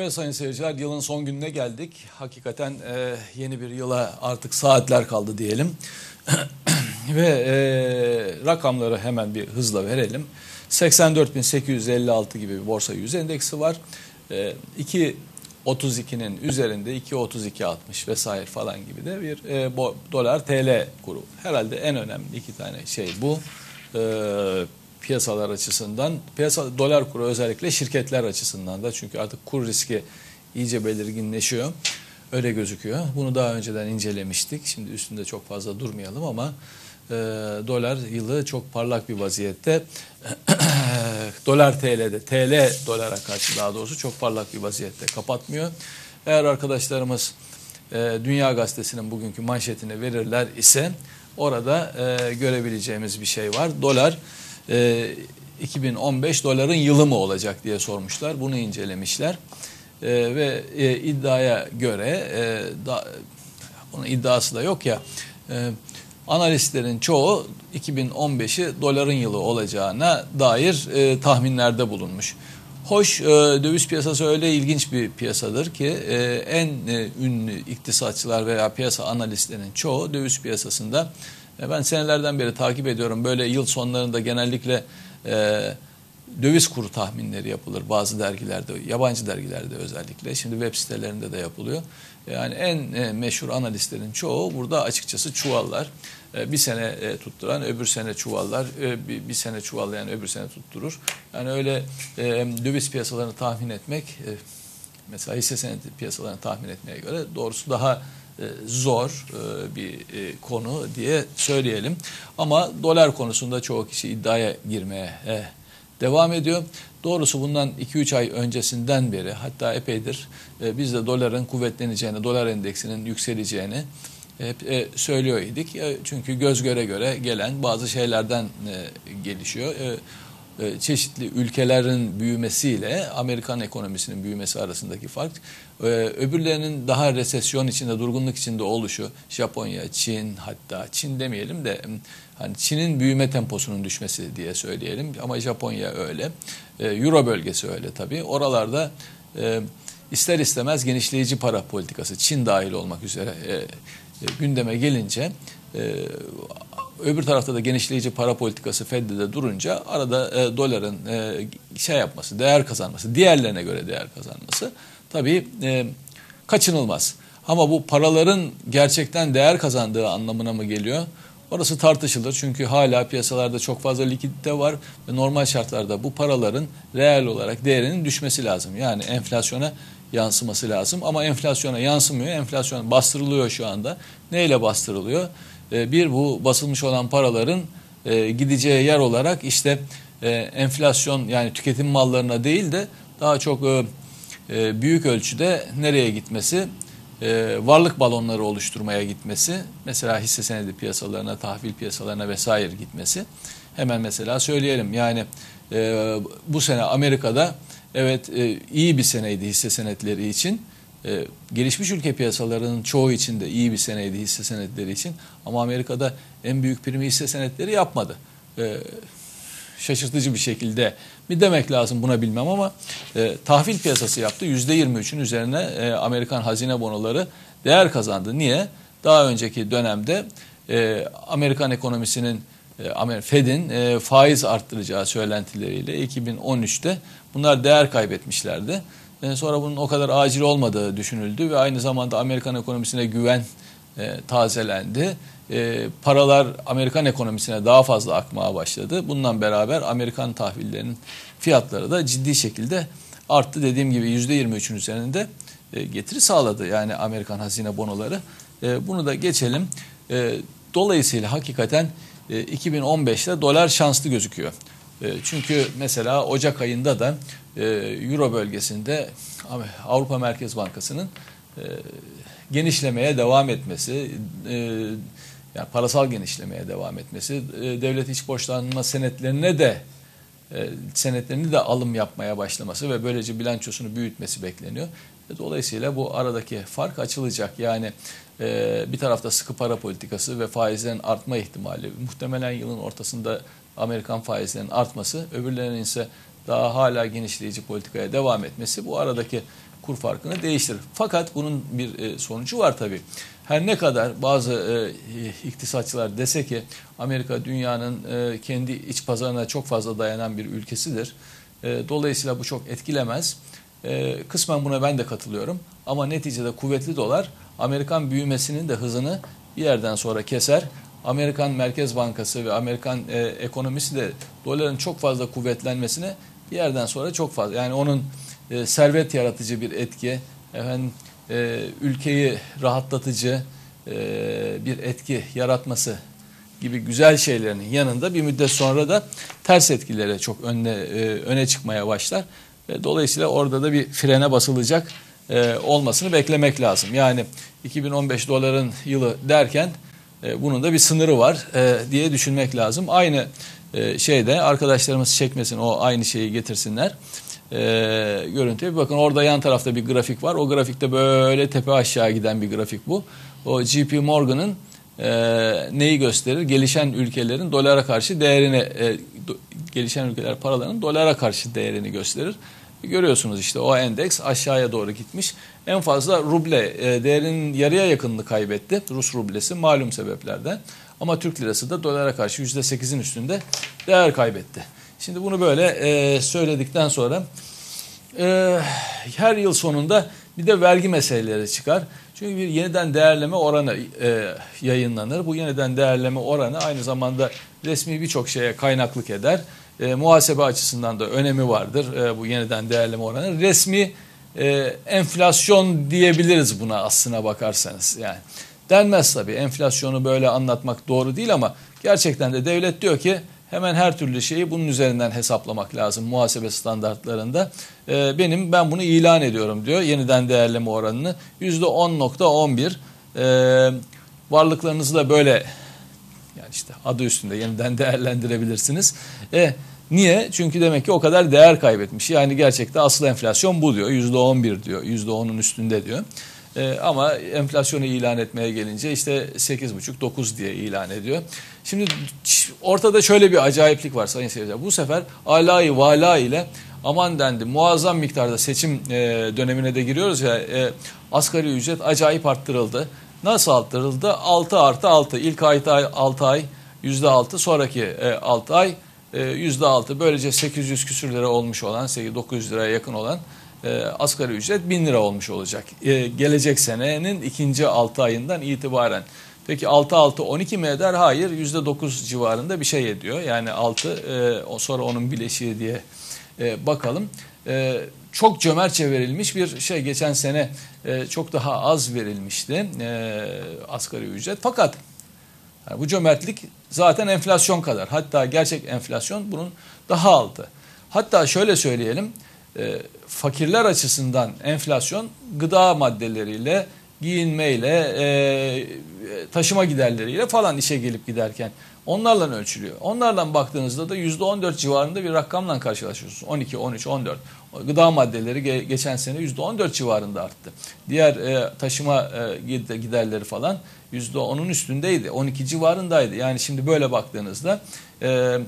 Evet sayın seyirciler yılın son gününe geldik. Hakikaten e, yeni bir yıla artık saatler kaldı diyelim. Ve e, rakamları hemen bir hızla verelim. 84.856 gibi bir borsa yüz endeksi var. E, 2.32'nin üzerinde 2.32.60 vesaire falan gibi de bir e, dolar TL kuru. Herhalde en önemli iki tane şey bu. E, piyasalar açısından, piyasa dolar kuru özellikle şirketler açısından da çünkü artık kur riski iyice belirginleşiyor. Öyle gözüküyor. Bunu daha önceden incelemiştik. Şimdi üstünde çok fazla durmayalım ama e, dolar yılı çok parlak bir vaziyette. dolar TL'de, TL dolara karşı daha doğrusu çok parlak bir vaziyette kapatmıyor. Eğer arkadaşlarımız e, Dünya Gazetesi'nin bugünkü manşetini verirler ise orada e, görebileceğimiz bir şey var. Dolar e, 2015 doların yılı mı olacak diye sormuşlar. Bunu incelemişler. E, ve e, iddiaya göre e, da, onun iddiası da yok ya e, analistlerin çoğu 2015'i doların yılı olacağına dair e, tahminlerde bulunmuş. Hoş e, döviz piyasası öyle ilginç bir piyasadır ki e, en e, ünlü iktisatçılar veya piyasa analistlerinin çoğu döviz piyasasında ben senelerden beri takip ediyorum. Böyle yıl sonlarında genellikle e, döviz kuru tahminleri yapılır bazı dergilerde, yabancı dergilerde özellikle. Şimdi web sitelerinde de yapılıyor. Yani en e, meşhur analistlerin çoğu burada açıkçası çuvallar. E, bir sene e, tutturan öbür sene çuvallar, e, bir, bir sene çuvallayan öbür sene tutturur. Yani öyle e, döviz piyasalarını tahmin etmek, e, mesela hisse senedi piyasalarını tahmin etmeye göre doğrusu daha e, zor e, bir e, konu diye söyleyelim. Ama dolar konusunda çoğu kişi iddiaya girmeye devam ediyor. Doğrusu bundan 2-3 ay öncesinden beri hatta epeydir biz de doların kuvvetleneceğini, dolar endeksinin yükseleceğini hep söylüyor idik. Çünkü göz göre göre gelen bazı şeylerden gelişiyor. E, çeşitli ülkelerin büyümesiyle Amerikan ekonomisinin büyümesi arasındaki fark e, öbürlerinin daha resesyon içinde durgunluk içinde oluşu Japonya, Çin hatta Çin demeyelim de hani Çin'in büyüme temposunun düşmesi diye söyleyelim. Ama Japonya öyle. E, Euro bölgesi öyle tabii. Oralarda ister istemez genişleyici para politikası Çin dahil olmak üzere gündeme gelince öbür tarafta da genişleyici para politikası Fed'de de durunca arada e, doların e, şey yapması, değer kazanması, diğerlerine göre değer kazanması tabii e, kaçınılmaz. Ama bu paraların gerçekten değer kazandığı anlamına mı geliyor? Orası tartışılır çünkü hala piyasalarda çok fazla likidite var ve normal şartlarda bu paraların reel olarak değerinin düşmesi lazım. Yani enflasyona yansıması lazım ama enflasyona yansımıyor. Enflasyon bastırılıyor şu anda. Neyle bastırılıyor? E, bir bu basılmış olan paraların e, gideceği yer olarak işte e, enflasyon yani tüketim mallarına değil de daha çok büyük ölçüde nereye gitmesi? varlık balonları oluşturmaya gitmesi, mesela hisse senedi piyasalarına, tahvil piyasalarına vesaire gitmesi. Hemen mesela söyleyelim yani bu sene Amerika'da evet iyi bir seneydi hisse senetleri için. E, gelişmiş ülke piyasalarının çoğu için de iyi bir seneydi hisse senetleri için. Ama Amerika'da en büyük primi hisse senetleri yapmadı. E, şaşırtıcı bir şekilde mi demek lazım buna bilmem ama e, tahvil piyasası yaptı. %23'ün üzerine e, Amerikan hazine bonoları değer kazandı. Niye? Daha önceki dönemde e, Amerikan ekonomisinin e, Fed'in e, faiz arttıracağı söylentileriyle 2013'te bunlar değer kaybetmişlerdi. E, sonra bunun o kadar acil olmadığı düşünüldü ve aynı zamanda Amerikan ekonomisine güven e, tazelendi. E, paralar Amerikan ekonomisine daha fazla akmaya başladı. Bundan beraber Amerikan tahvillerinin fiyatları da ciddi şekilde arttı. Dediğim gibi %23'ün üzerinde e, getiri sağladı yani Amerikan hazine bonoları. E, bunu da geçelim. E, dolayısıyla hakikaten e, 2015'te dolar şanslı gözüküyor. E, çünkü mesela Ocak ayında da e, Euro bölgesinde Avrupa Merkez Bankası'nın e, genişlemeye devam etmesi, yani parasal genişlemeye devam etmesi, devlet iç borçlanma senetlerine de senetlerini de alım yapmaya başlaması ve böylece bilançosunu büyütmesi bekleniyor. Dolayısıyla bu aradaki fark açılacak. Yani bir tarafta sıkı para politikası ve faizlerin artma ihtimali muhtemelen yılın ortasında Amerikan faizlerinin artması, öbürlerinin ise daha hala genişleyici politikaya devam etmesi bu aradaki kur farkını değiştirir. Fakat bunun bir e, sonucu var tabii. Her ne kadar bazı e, iktisatçılar dese ki Amerika dünyanın e, kendi iç pazarına çok fazla dayanan bir ülkesidir. E, dolayısıyla bu çok etkilemez. E, kısmen buna ben de katılıyorum. Ama neticede kuvvetli dolar Amerikan büyümesinin de hızını bir yerden sonra keser. Amerikan Merkez Bankası ve Amerikan e, ekonomisi de doların çok fazla kuvvetlenmesine bir yerden sonra çok fazla yani onun e, servet yaratıcı bir etki, efendim e, ülkeyi rahatlatıcı e, bir etki yaratması gibi güzel şeylerin yanında bir müddet sonra da ters etkilere çok önüne e, öne çıkmaya başlar. Ve dolayısıyla orada da bir frene basılacak e, olmasını beklemek lazım. Yani 2015 doların yılı derken e, bunun da bir sınırı var e, diye düşünmek lazım. Aynı e, şeyde arkadaşlarımız çekmesin o aynı şeyi getirsinler e, görüntüye. Bakın orada yan tarafta bir grafik var. O grafikte böyle tepe aşağı giden bir grafik bu. O JP Morgan'ın e, neyi gösterir? Gelişen ülkelerin dolara karşı değerini, e, do, gelişen ülkeler paralarının dolara karşı değerini gösterir. Görüyorsunuz işte o endeks aşağıya doğru gitmiş. En fazla ruble e, değerinin yarıya yakınını kaybetti. Rus rublesi malum sebeplerden. Ama Türk lirası da dolara karşı %8'in üstünde değer kaybetti. Şimdi bunu böyle e, söyledikten sonra e, her yıl sonunda bir de vergi meseleleri çıkar. Çünkü bir yeniden değerleme oranı e, yayınlanır. Bu yeniden değerleme oranı aynı zamanda resmi birçok şeye kaynaklık eder. E, muhasebe açısından da önemi vardır e, bu yeniden değerleme oranı. Resmi e, enflasyon diyebiliriz buna aslına bakarsanız. Yani denmez tabii enflasyonu böyle anlatmak doğru değil ama gerçekten de devlet diyor ki hemen her türlü şeyi bunun üzerinden hesaplamak lazım muhasebe standartlarında. Ee, benim ben bunu ilan ediyorum diyor yeniden değerleme oranını %10.11 ee, varlıklarınızı da böyle yani işte adı üstünde yeniden değerlendirebilirsiniz. E, niye? Çünkü demek ki o kadar değer kaybetmiş. Yani gerçekte asıl enflasyon bu diyor. %11 diyor. %10'un üstünde diyor. E, ama enflasyonu ilan etmeye gelince işte 8,5-9 diye ilan ediyor. Şimdi ortada şöyle bir acayiplik var sayın seyirciler. Bu sefer alayı vala ile aman dendi muazzam miktarda seçim e, dönemine de giriyoruz ya e, asgari ücret acayip arttırıldı. Nasıl arttırıldı? 6 artı 6 ilk ay 6 ay %6 sonraki e, 6 ay e, %6 böylece 800 küsür lira olmuş olan 900 liraya yakın olan e, asgari ücret 1000 lira olmuş olacak. E, gelecek senenin ikinci 6 ayından itibaren. Peki 6 6 12 mi eder? Hayır %9 civarında bir şey ediyor. Yani 6 e, sonra onun bileşiği diye e, bakalım. E, çok cömertçe verilmiş bir şey. Geçen sene e, çok daha az verilmişti e, asgari ücret. Fakat yani bu cömertlik zaten enflasyon kadar. Hatta gerçek enflasyon bunun daha altı. Hatta şöyle söyleyelim e, fakirler açısından enflasyon gıda maddeleriyle, giyinmeyle, e, taşıma giderleriyle falan işe gelip giderken onlarla ölçülüyor. Onlardan baktığınızda da %14 civarında bir rakamla karşılaşıyorsunuz. 12, 13, 14. Gıda maddeleri ge geçen sene %14 civarında arttı. Diğer e, taşıma e, giderleri falan %10'un üstündeydi. 12 civarındaydı. Yani şimdi böyle baktığınızda e,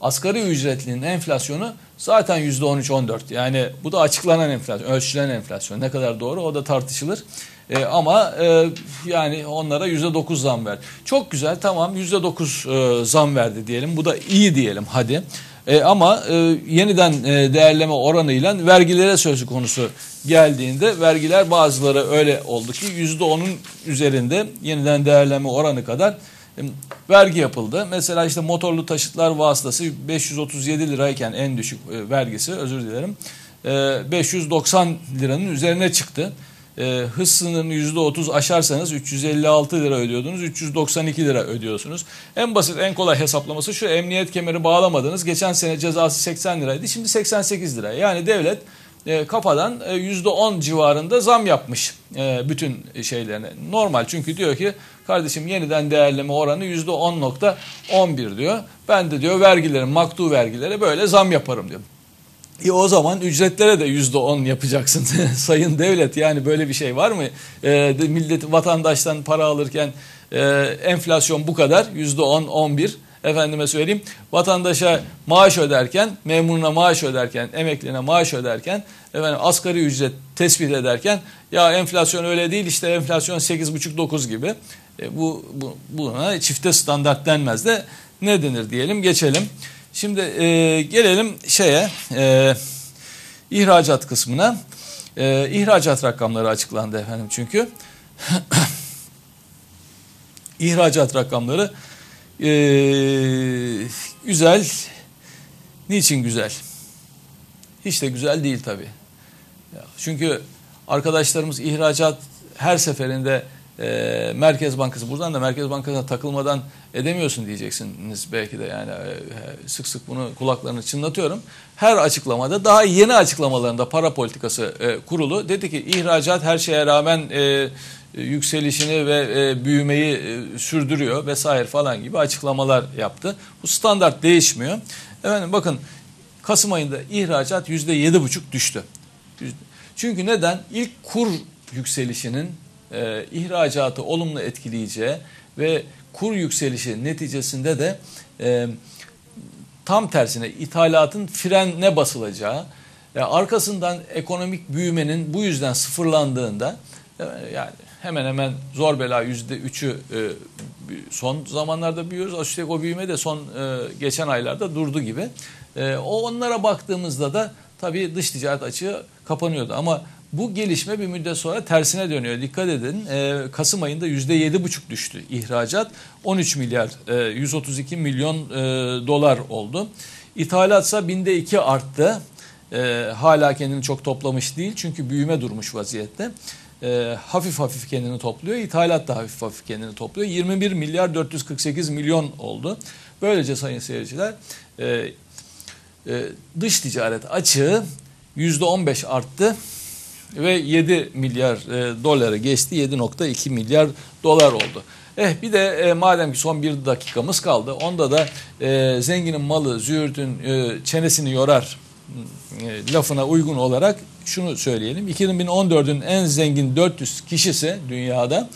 asgari ücretlinin enflasyonu zaten %13-14. Yani bu da açıklanan enflasyon, ölçülen enflasyon. Ne kadar doğru o da tartışılır. E, ama e, yani onlara %9 zam verdi. Çok güzel tamam %9 e, zam verdi diyelim. Bu da iyi diyelim hadi. E, ama e, yeniden e, değerleme oranıyla vergilere sözü konusu geldiğinde vergiler bazıları öyle oldu ki %10'un üzerinde yeniden değerleme oranı kadar vergi yapıldı. Mesela işte motorlu taşıtlar vasıtası 537 lirayken en düşük e, vergisi özür dilerim 590 e, liranın üzerine çıktı. E, hız sınırını %30 aşarsanız 356 lira ödüyordunuz 392 lira ödüyorsunuz. En basit en kolay hesaplaması şu emniyet kemeri bağlamadınız. Geçen sene cezası 80 liraydı şimdi 88 lira. Yani devlet e, kafadan e, %10 civarında zam yapmış e, bütün şeylerine. Normal çünkü diyor ki kardeşim yeniden değerleme oranı %10.11 diyor. Ben de diyor vergilerin maktu vergilere böyle zam yaparım diyor. E o zaman ücretlere de yüzde on yapacaksın sayın devlet yani böyle bir şey var mı? E, millet vatandaştan para alırken e, enflasyon bu kadar yüzde on on bir efendime söyleyeyim vatandaşa maaş öderken, memuruna maaş öderken, emekline maaş öderken, efendim asgari ücret tespit ederken ya enflasyon öyle değil işte enflasyon 8,5-9 gibi. E, bu, bu buna çifte standart denmez de ne denir diyelim geçelim. Şimdi e, gelelim şeye e, ihracat kısmına. E, ihracat rakamları açıklandı efendim çünkü. ihracat rakamları e, güzel. Niçin güzel? Hiç de güzel değil tabii. Çünkü arkadaşlarımız ihracat her seferinde e, Merkez Bankası buradan da Merkez Bankası'na takılmadan edemiyorsun diyeceksiniz belki de yani e, sık sık bunu kulaklarını çınlatıyorum. Her açıklamada daha yeni açıklamalarında para politikası e, kurulu dedi ki ihracat her şeye rağmen e, yükselişini ve e, büyümeyi e, sürdürüyor vesaire falan gibi açıklamalar yaptı. Bu standart değişmiyor. Efendim bakın Kasım ayında ihracat yüzde yedi buçuk düştü. Çünkü neden? İlk kur yükselişinin e, ihracatı olumlu etkileyeceği ve kur yükselişi neticesinde de e, tam tersine ithalatın frenine basılacağı, e, arkasından ekonomik büyümenin bu yüzden sıfırlandığında e, yani hemen hemen zor bela yüzde üçü e, son zamanlarda büyüyoruz. Üstelik o büyüme de son e, geçen aylarda durdu gibi. E, o onlara baktığımızda da tabii dış ticaret açığı kapanıyordu ama bu gelişme bir müddet sonra tersine dönüyor. Dikkat edin e, Kasım ayında %7,5 düştü ihracat. 13 milyar e, 132 milyon dolar oldu. İthalatsa binde 2 arttı. E, hala kendini çok toplamış değil çünkü büyüme durmuş vaziyette. E, hafif hafif kendini topluyor. İthalat da hafif hafif kendini topluyor. 21 milyar 448 milyon oldu. Böylece sayın seyirciler e, e, dış ticaret açığı %15 arttı ve 7 milyar e, doları geçti. 7.2 milyar dolar oldu. Eh bir de e, madem ki son bir dakikamız kaldı onda da e, zenginin malı züğürtün e, çenesini yorar e, lafına uygun olarak şunu söyleyelim. 2014'ün en zengin 400 kişisi dünyada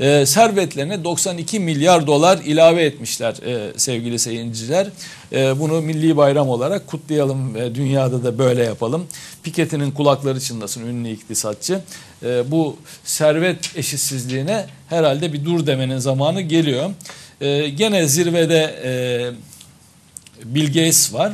e, servetlerine 92 milyar dolar ilave etmişler e, sevgili seyirciler. E, bunu milli bayram olarak kutlayalım. E, dünyada da böyle yapalım. Piketty'nin kulakları çınlasın ünlü iktisatçı. E, bu servet eşitsizliğine herhalde bir dur demenin zamanı geliyor. E, gene zirvede e, Bill Gates var.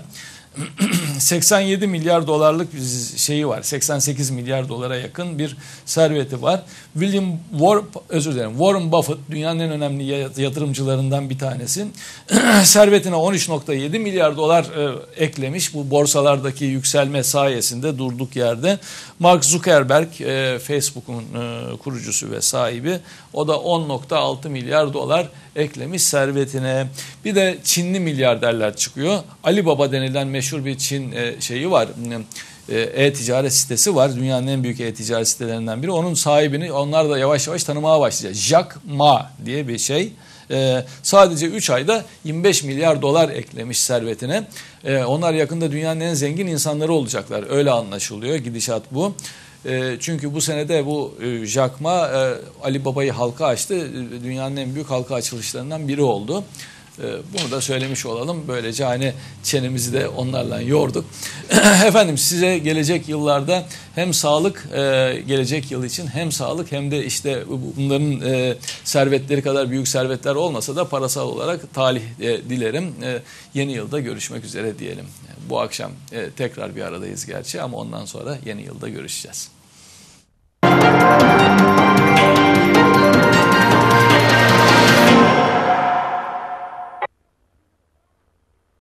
87 milyar dolarlık bir şeyi var. 88 milyar dolara yakın bir serveti var. William War, özür dilerim, Warren Buffett dünyanın en önemli yatırımcılarından bir tanesi. Servetine 13.7 milyar dolar e, eklemiş bu borsalardaki yükselme sayesinde durduk yerde. Mark Zuckerberg e, Facebook'un e, kurucusu ve sahibi o da 10.6 milyar dolar eklemiş servetine. Bir de Çinli milyarderler çıkıyor. Ali Baba denilen meşhur bir Çin e, şeyi var. E, e-ticaret sitesi var. Dünyanın en büyük e-ticaret sitelerinden biri. Onun sahibini onlar da yavaş yavaş tanımaya başlayacak. Jack Ma diye bir şey. Ee, sadece 3 ayda 25 milyar dolar eklemiş servetine. Ee, onlar yakında dünyanın en zengin insanları olacaklar. Öyle anlaşılıyor. Gidişat bu. Ee, çünkü bu senede bu e, Jack Ma e, Ali Baba'yı halka açtı. Dünyanın en büyük halka açılışlarından biri oldu. Ee, bunu da söylemiş olalım. Böylece hani çenemizi de onlarla yorduk. Efendim size gelecek yıllarda hem sağlık e, gelecek yıl için hem sağlık hem de işte bunların e, servetleri kadar büyük servetler olmasa da parasal olarak talih e, dilerim. Yeni yılda görüşmek üzere diyelim. Bu akşam tekrar bir aradayız gerçi ama ondan sonra yeni yılda görüşeceğiz.